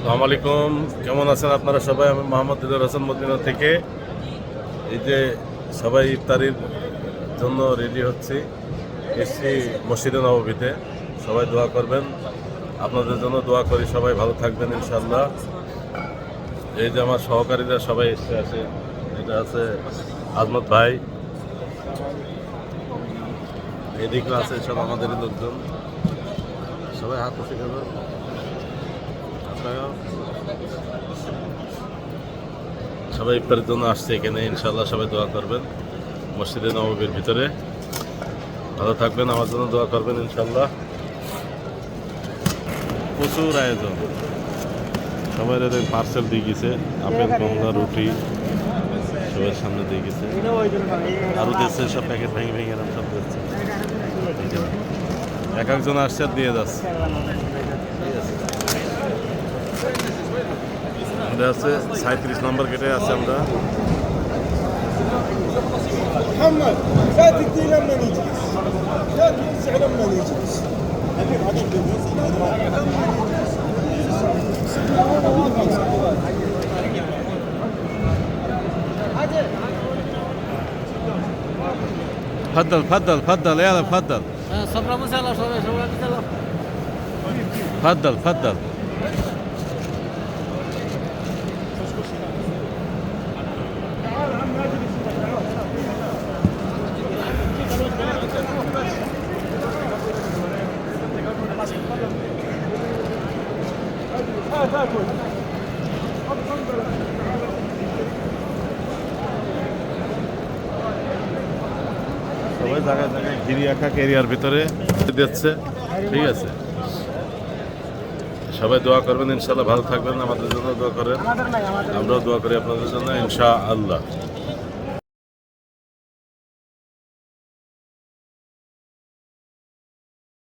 আসসালামু আলাইকুম। কেমন আছেন আপনারা সবাই? আমি মোহাম্মদ দিদার হাসান মদিনা থেকে। এই যে সবাই ইফতারির জন্য রেডি হচ্ছি। এসছি মসজিদে নববীতে সবাই দোয়া করবেন। আপনাদের জন্য দোয়া করি। সবাই ভালো থাকবেন ইনশাল্লাহ এই যে আমার সহকারীরা সবাই এসে আছে। এটা আছে আজমত ভাই। এদিকে আছে সব আমাদের লোকজন। সবাই হাত বসে সবাই ইফতারের জন্য আসছে এখানে ইনশাল্লাহ সবাই দোয়া করবেন মসজিদে নববীর ভিতরে। ভালো থাকবেন, আমার জন্য দোয়া করবেন ইনশাল্লাহ প্রচুর আয়োজন। সবাই এদের পার্সেল দিয়ে গেছে, আপেল, কমলা, রুটি সবার সামনে দিয়ে গেছে। আরও দিচ্ছে সব প্যাকেট ভেঙে ভেঙে সব দিচ্ছে এক একজন আসছে, আর দিয়ে যাচ্ছে। আমরা আছে সাঁত্রিশ নম্বর গেটে আছে আমরা محمد لا تدي لما نجلس لا تنزع لما نجلس حبيب حبيب تفضل تفضل تفضل يلا تفضل صبرا مسألة صبرا صبرا مسألة تفضل تفضل সবাই জায়গায় জায়গায় ঘিরি রাখা কেরিয়ার ভিতরে দিচ্ছে। ঠিক আছে। সবাই দোয়া করবেন ইনশাল্লাহ ভালো থাকবেন, আমাদের জন্য দোয়া করেন। আমরাও দোয়া করি আপনাদের জন্য ইনশা আল্লাহ